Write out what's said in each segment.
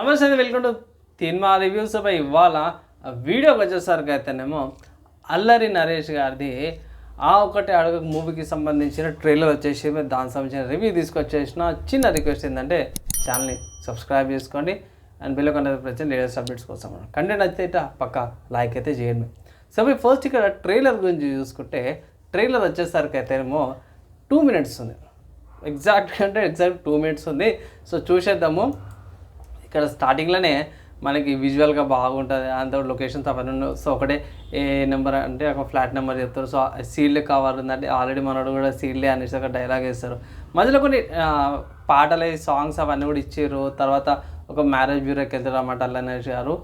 నమస్తే welcome to cinema reviews. పై ఇవాళ వీడియోకి వచ్చేసరికి అయితేనేమో అల్లరి నరేష్ గారిది ఆ ఒకటి అడుగు మూవీకి సంబంధించిన ట్రైలర్ వచ్చేసి దానికి సంబంధించిన రివ్యూ తీసుకొచ్చేసిన చిన్న రిక్వెస్ట్ ఏంటంటే ఛానల్ని సబ్స్క్రైబ్ చేసుకోండి అండ్ బిలో కన్నా లేటెస్ట్ అప్డేట్స్ కోసం కంటెంట్ అయితే పక్క లైక్ అయితే చేయండి. సో మీ ఫస్ట్ ఇక్కడ ట్రైలర్ గురించి చూసుకుంటే ట్రైలర్ వచ్చేసరికి అయితేనేమో టూ మినిట్స్ ఉంది. ఎగ్జాక్ట్ అంటే ఎగ్జాక్ట్ టూ మినిట్స్ ఉంది. సో చూసేద్దాము. ఇక్కడ స్టార్టింగ్లోనే మనకి విజువల్గా బాగుంటుంది. అంత లొకేషన్స్ అవన్నీ ఉండవు. సో ఒకటే ఏ నెంబర్ అంటే ఒక ఫ్లాట్ నెంబర్ చెప్తారు. సో సీల్డ్ కవర్ ఉందంటే ఆల్రెడీ మనోడు కూడా సీల్డే అనేసి ఒక డైలాగ్ వేస్తారు. మధ్యలో కొన్ని పాటలు సాంగ్స్ అవన్నీ కూడా ఇచ్చారు. తర్వాత ఒక మ్యారేజ్ బ్యూరోకి వెళ్తారు అన్నమాట అల్లనేష్ గారు.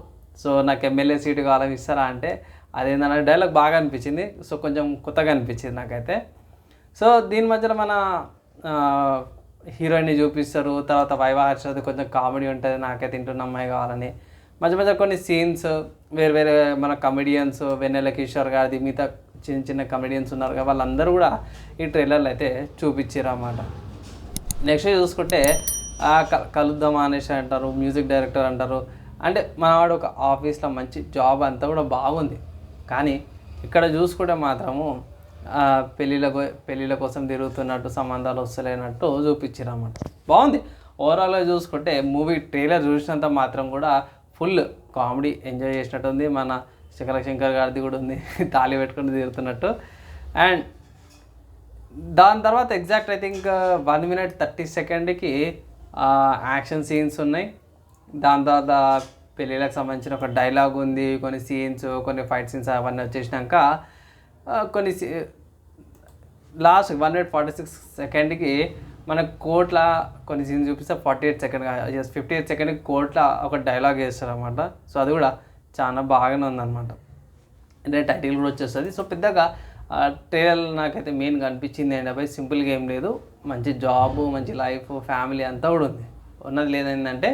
సో నాకు ఎమ్మెల్యే సీటు కావాలని ఇస్తారా అంటే అదేంటంటే డైలాగ్ బాగా అనిపించింది. సో కొంచెం కొత్తగా అనిపించింది నాకైతే. సో దీని మధ్యలో మన హీరోయిన్ని చూపిస్తారు తర్వాత వైవా హర్షది కొంచెం కామెడీ ఉంటుంది నాకైతే తింటున్న అమ్మాయి కావాలని. మధ్య మధ్య కొన్ని సీన్స్ వేరు వేరే మన కమెడియన్స్ వెన్నెల కిషోర్ గారిది మిగతా చిన్న చిన్న కమెడియన్స్ ఉన్నారు కదా వాళ్ళందరూ కూడా ఈ ట్రైలర్లు అయితే చూపించారు అన్నమాట. నెక్స్ట్ చూసుకుంటే కలుద్దామా అనేసి అంటారు మ్యూజిక్ డైరెక్టర్ అంటారు. అంటే మనవాడు ఒక ఆఫీస్లో మంచి జాబ్ అంతా కూడా బాగుంది. కానీ ఇక్కడ చూసుకుంటే మాత్రము పెళ్ళిళ్ళ పెళ్ళిళ్ళ కోసం తిరుగుతున్నట్టు సంబంధాలు వస్తలేనట్టు చూపించారు అన్నమాట బాగుంది. ఓవరాల్గా చూసుకుంటే మూవీ ట్రైలర్ చూసినంత మాత్రం కూడా ఫుల్ కామెడీ ఎంజాయ్ చేసినట్టు ఉంది మన శంకర శంకర్ గారిది కూడా ఉంది. తాళి పెట్టుకుని తిరుగుతున్నట్టు. అండ్ దాని తర్వాత exact I think one minute thirty సెకండ్కి యాక్షన్ సీన్స్ ఉన్నాయి. దాని తర్వాత పెళ్ళిళ్ళకి సంబంధించిన ఒక డైలాగ్ ఉంది. కొన్ని సీన్స్ కొన్ని ఫైట్ సీన్స్ అవన్నీ వచ్చేసినాక కొన్ని last one minute forty six సెకండ్కి మన కోట్ల కొన్ని సీన్ చూపిస్తే forty eight second just fifty eight సెకండ్కి కోట్ల ఒక డైలాగ్ వేస్తారు అనమాట సో అది కూడా చాలా బాగానే ఉందన్నమాట. అంటే టైటిల్ కూడా వచ్చేస్తుంది. సో పెద్దగా ట్రైలర్ నాకైతే మెయిన్గా అనిపించింది ఏంటి అబ్బాయి సింపుల్గా ఏం లేదు. మంచి జాబ్ మంచి లైఫ్ ఫ్యామిలీ అంతా కూడా ఉంది. ఉన్నది లేదేంటంటే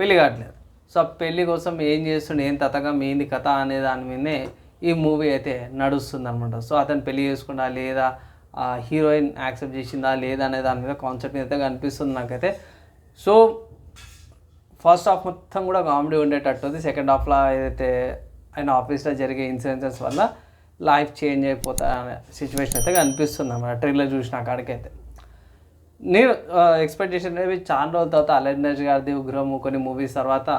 పెళ్ళి కావట్లేదు. సో ఆ పెళ్ళి కోసం ఏం చేస్తుండే ఏం తతగా మెయిన్ కథ అనే దాని మీదనే ఈ మూవీ అయితే నడుస్తుంది అనమాట సో అతను పెళ్ళి చేసుకున్నా లేదా హీరోయిన్ యాక్సెప్ట్ చేసిందా లేదా అనే దాని మీద కాన్సెప్ట్ అయితే కనిపిస్తుంది నాకైతే. సో ఫస్ట్ హాఫ్ మొత్తం కూడా కామెడీ ఉండేటట్టుంది సెకండ్ హాఫ్లో ఏదైతే ఆయన ఆఫీస్లో జరిగే ఇన్సిడెన్సెస్ వల్ల లైఫ్ చేంజ్ అయిపోతా అనే సిచ్యువేషన్ అయితే కనిపిస్తుంది అన్నమాట. ట్రైలర్ చూసిన కాడికైతే. నేను ఎక్స్పెక్ట్ చేసినవి చాలా రోజుల తర్వాత అలెడ్నజ్ గారిది ఉగ్రము కొన్ని మూవీస్ తర్వాత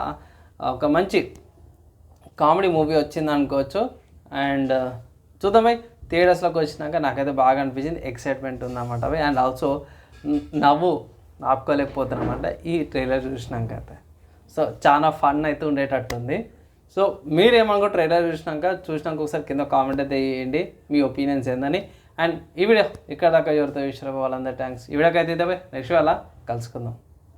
ఒక మంచి కామెడీ మూవీ వచ్చింది అనుకోవచ్చు అండ్ చూద్దామై థియేటర్స్లోకి వచ్చినాక నాకైతే బాగా అనిపించింది. ఎక్సైట్మెంట్ ఉందన్నమాట. అవి అండ్ ఆల్సో నవ్వు ఆపుకోలేకపోతున్నమాట ఈ ట్రైలర్ చూసినాక అయితే సో చాలా ఫన్ అయితే ఉండేటట్టుంది. సో మీరేమనుకో ట్రైలర్ చూసినాక చూసినాక ఒకసారి కింద కామెంట్ అయితే వేయండి మీ ఒపీనియన్స్ ఏందని. అండ్ ఈ వీడియో ఇక్కడ దాకా ఎవరితో విషయం వాళ్ళందరూ థ్యాంక్స్ ఈ వీడియోకి అయితే ఇదే నెక్స్ట్ వేళ కలుసుకుందాం.